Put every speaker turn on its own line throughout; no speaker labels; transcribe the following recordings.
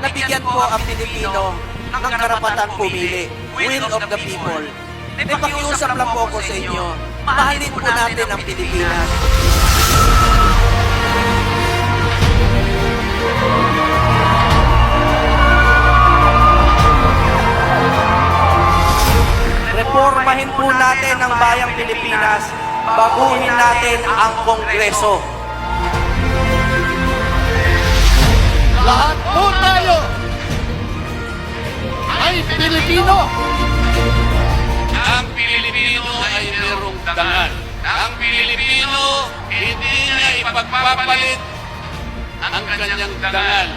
nabigyan po ang Pilipino ng karapatan pumili, will of the people. May pakiusap lang po ako sa inyo, mahalin po natin ang Pilipinas. Reformahin po natin ang bayang Pilipinas, baguhin natin ang Kongreso.
Pilipino.
Ang Pilipino ay merong dangal. Ang Pilipino hindi niya ipagpapalit ang kanyang dangal.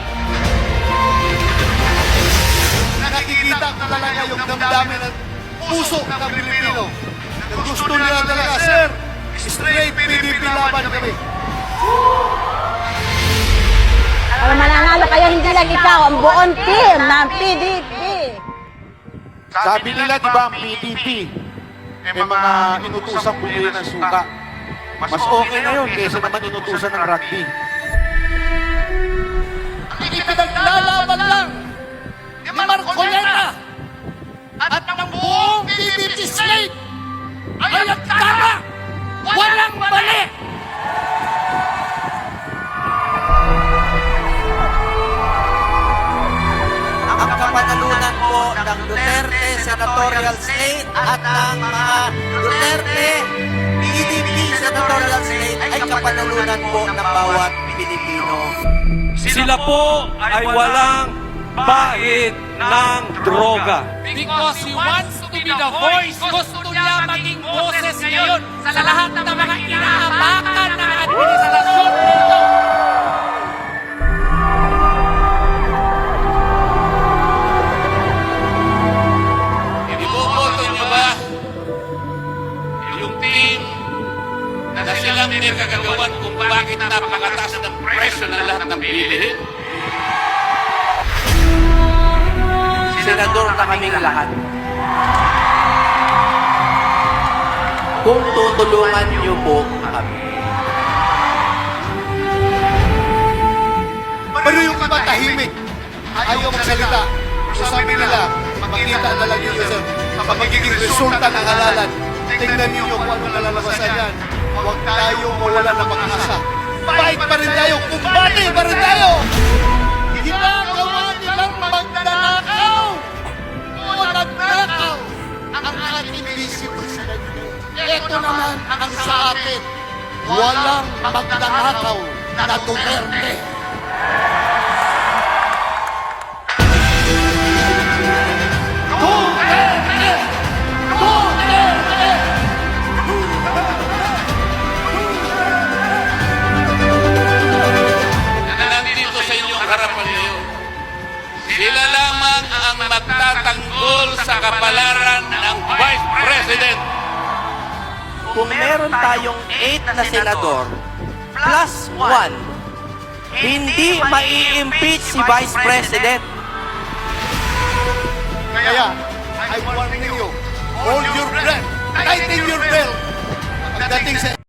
Nakikita ko talaga yung damdamin ng puso ng Pilipino. Na Gusto nila talaga, sir, straight PDP laban kami.
Para mananalo kayo, hindi lang ikaw, ang buong team ng PDP.
Sabi nila, di ba, ang PDP, may mga inutusang bumili ng suka. Mas okay na yun kaysa naman inutusan ng rugby.
Ipinaglalaban lang ni Marcoleta at ng buong PDP slate ay nagtama. Walang mali.
ang kapanalunan po ng Duterte Senatorial Slate at ng mga Duterte PDP Senatorial Slate ay kapanalunan po ng bawat Pilipino.
Sila po ay walang bahid ng droga.
Because he wants to be the voice. Gusto niya maging boses ngayon sa lahat ng mga inaapakan ng administrasyon nito.
Na silang pinagagawan kung bakit napakataas ng presyo ng lahat ng bilihin?
Senador na kaming lahat. Kung tutulungan niyo po kami.
Pero yung iba tahimik. Ayaw magsalita. So sabi nila, makikita na lang yun sir. Sa magiging resulta ng halalan. Tingnan niyo kung ano nalalabasan yan. Huwag tayo mawala ng pag-asa. Fight pa rin tayo. Kumbati pa rin tayo. Ginagawa nilang magdanakaw. O nagnakaw. Ang ating vice president. Ito naman ang sa atin. Walang magdanakaw na Duterte.
Kapalaran ng Vice President.
Kung meron tayong 8 na senador plus 1, hindi mai-impeach si Vice President.
Kaya, I warning you, hold your breath, tighten your belt. Pagdating sa